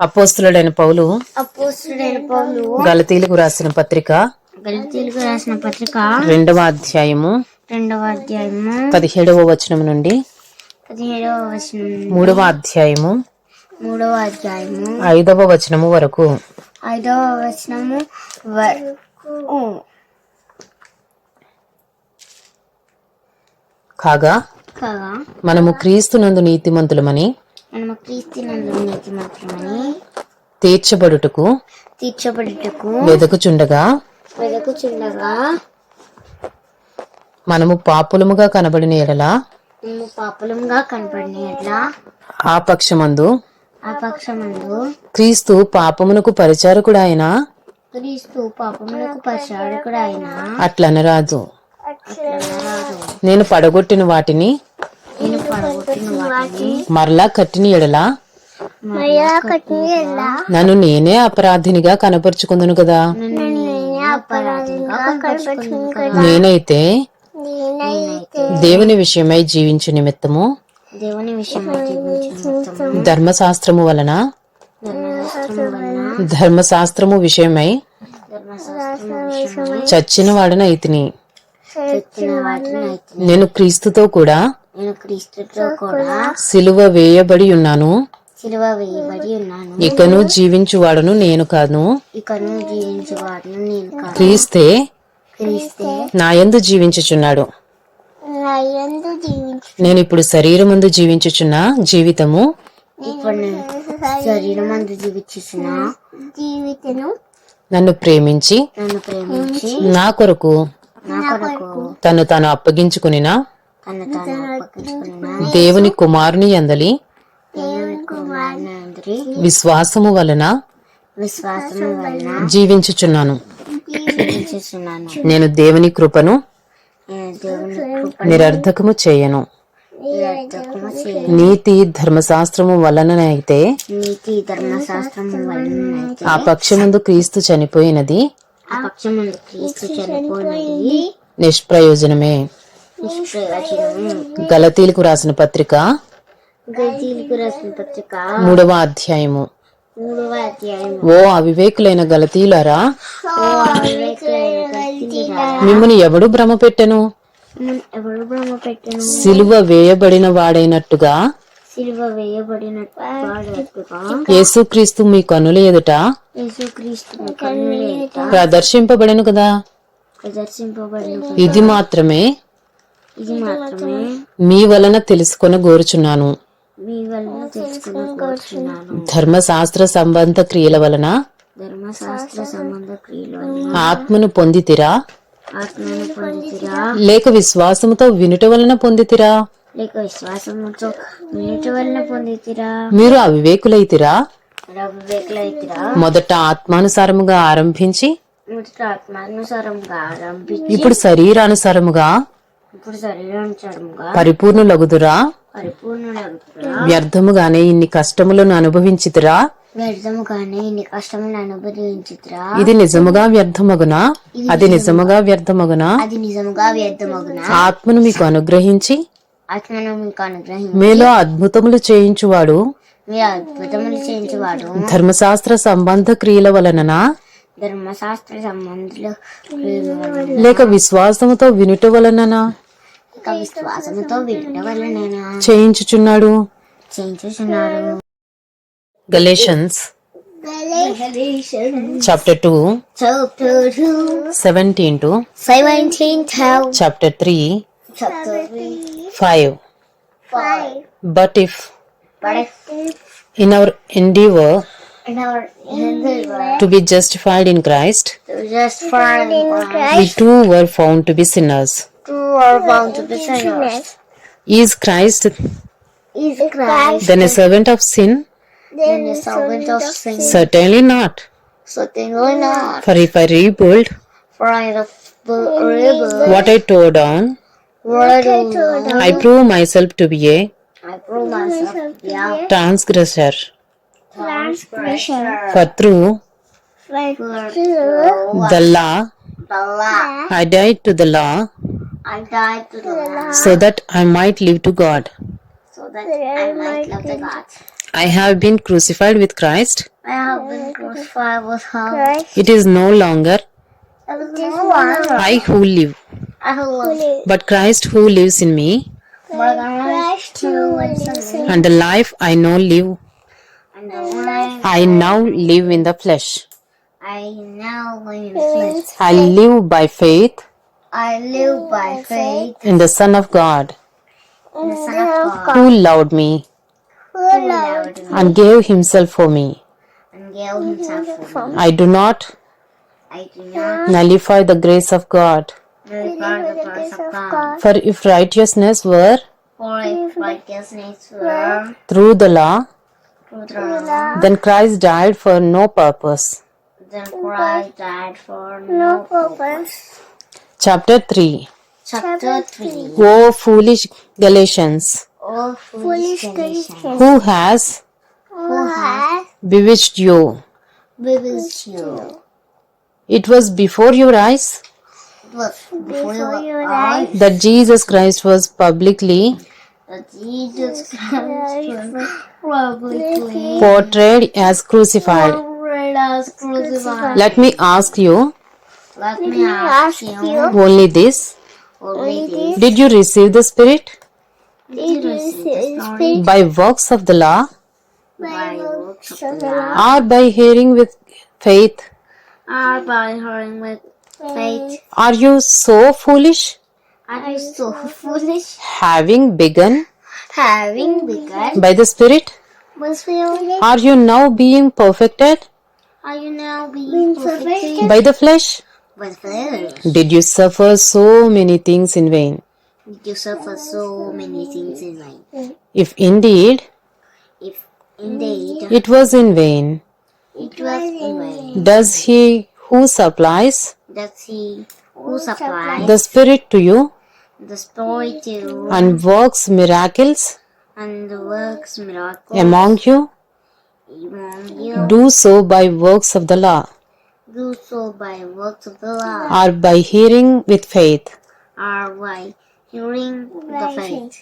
అపోస్తులుడైన పౌలు గలతీలకు రాసిన పత్రిక గలితీలకు రాసిన పత్రిక రెండవ అధ్యాయము రెండవ అధ్యాయము పదిహేడవ వచనం నుండి పదిహేడవ వచనం మూడవ అధ్యాయము మూడవ అధ్యాయము ఐదవ వచనము వరకు ఐదవ వచనము వరకు కాగా కాగా మనము క్రీస్తునందు నీతిమంతులమని మనము క్రీస్తు నందు నీతి మాత్రమని తీర్చబడుటకు తీర్చబడుటకు వెదకుచుండగా వెదకుచుండగా మనము పాపులముగా కనబడిన ఎడల మేము పాపులంగా కనపడిన ఎట్లా ఆ పక్షమందు ఆ పక్షమందు క్రీస్తు పాపమునకు పరిచారకుడు ఆయన క్రీస్తు పాపములకు పరిచారకుడు ఆయన అట్లనరాదు. నేను పడగొట్టిన వాటిని మరలా కట్టిన ఎడల? నన్ను నేనే అపరాధినిగా కనపరుచుకుందును కదా? నేనైతే దేవుని విషయమై జీవించు నిమిత్తము. దేవుని ధర్మశాస్త్రము వలన? ధర్మశాస్త్రం వలన? ధర్మశాస్త్రము విషయమై చచ్చిన వాడనైతిని. నేను క్రీస్తుతో కూడా నేను క్రీస్తుతో కూడా సిలువ వేయబడి ఉన్నాను. సిలువ వేయబడి ఉన్నాను. ఇకను జీవించువాడను నేను కాను. ఇకను జీవించేవాడును నేను కాదు క్రీస్తే క్రీస్తే నాయందు జీవించుచున్నాడు. ఎందు జీవించు నేను ఇప్పుడు శరీరమందు జీవించుచున్న జీవితము ఇప్పుడు నేను శరీరం అందు జీవించిన జీవితను నన్ను ప్రేమించి నన్ను ప్రేమించి నా కొరకు నా కొరకు తను తాను అప్పగించుకున్న దేవుని కుమారుని అందలి దేవుని కుమారుని అందరి విశ్వాసము వలన విశ్వాసము వలన జీవించుచున్నాను. నేను దేవుని కృపను నిరర్ధకము చేయను. నీతి ధర్మశాస్త్రము వలననైతే నీతి ధర్మశాస్త్రము వలన ఆ పక్షమందు క్రీస్తు చనిపోయినది ఆ పక్షమందు క్రీస్తు చనిపోయినది నిష్ప్రయోజనమే నిష్ప్రయోజనము. గలతీలకు రాసిన పత్రిక గజీలకు రాసిన పత్రిక. మూడవ అధ్యాయము. మూడవ అధ్యాయం ఓ అవివేకులైన గలతీలారా మిమ్మల్ని ఎవడు భ్రమ పెట్టెను? సిలువ వేయబడిన వాడైనట్టుగా? యేసుక్రీస్తు మీ కనుల ఎదుట ప్రదర్శింపబడెను కదా? ఇది మాత్రమే ఇది మాత్రమే. మీ వలన తెలుసుకొన గోరుచున్నాను. మీ వలన తెలుసుకుని కోరుచున్నాను ధర్మశాస్త్ర సంబంధ క్రియల వలన ధర్మశాస్త్ర సంబంధ క్రియల వలన ఆత్మను పొందితిరా? ఆత్మను పొందితిరా? లేక విశ్వాసముతో వినుట వలన పొందితిరా? లేక విశ్వాసముతో మీటి వలన పొందితిరా? మీరు అవివేకులైతిరా? అవివేకులైతిరా? మొదట ఆత్మానుసారముగా ఆరంభించి మొదట ఆత్మానుసారంగా ఆరంభించి ఇప్పుడు శరీరానుసారముగా ఇప్పుడు పరిపూర్ణులగుదురా? పరిపూర్ణులగుతురా వ్యర్థముగానే ఇన్ని కష్టములను అనుభవించితిరా? వ్యర్థముగానే ఇన్ని కష్టములను అనుభవించుతురా? ఇది నిజముగా వ్యర్థమగునా? అది నిజముగా వ్యర్థమగునా? అది నిజముగా వ్యర్థమగున? ఆత్మను మీకు అనుగ్రహించి ఆత్మను మీకు అనుగ్రహించి మీలో అద్భుతములు చేయించువాడు మీ అద్భుతములు చేయించువాడు. ధర్మశాస్త్ర సంబంధ క్రియల వలననా? ధర్మశాస్త్ర సంబంధులు. లేక విశ్వాసముతో వినుట వలననా ఇక విశ్వాసముతో వలన చేయించుచున్నాడు. చేయించుచున్నాడు. Galatians chapter two Chapter 2, seventeen to 17 till chapter three chapter 3, five 5. But if But if in our endeavor in our endeavor to be justified in Christ, to just find we too were found to be sinners. two are bound to be sinners. Is Christ Is Christ then a servant of sin? then a servant of sin? Certainly not. Certainly not. For if I rebuild For I have rebel what I tore down, what I do, I prove myself to be a I prove myself to be a transgressor. Transgressor. For through For through the law, the law, I died to the law I died to the law, so that I might live to God. so that I might love the God. I have been crucified with Christ. I have been crucified with her. It is no longer It is no longer I who live, I who live, but Christ who lives in me. but Christ who lives in me. And the life I now live, And the life I now live in the flesh. I now live in flesh. I live by faith I live by faith in the Son of God in the Son of God who loved me who loved me and gave himself for me. and gave himself for me. I do not I do not nullify the grace of God. regard the grace of God. For if righteousness were For if righteousness were through the law, through then Christ died for no purpose. then Christ died for no purpose. Chapter 3 Chapter 3 O foolish Galatians, O foolish Galatians, who has who has bewitched you? bewitched you? It was before your eyes? It was before your eyes. That Jesus Christ was publicly that Jesus Christ was publicly portrayed as crucified. portrayed as crucified. Let me ask you Let me ask you only this. Did you receive the Spirit Did you receive the by works of the law by works of the law or by hearing with faith? or by hearing with faith? Are you so foolish? Are you so foolish? Having begun. Having begun. By the Spirit, with faith, are you now being perfected? Are you now being perfected? by the flesh? with flesh? Did you suffer so many things in vain? Did you suffer so many things in vain? If indeed. If indeed. It was in vain, it was in vain, does he who supplies? Does he who supplies? The Spirit to you the Spirit to and works miracles and works miracles among you among you? do so by works of the law Do so by works of the law or by hearing with faith? or by hearing the faith.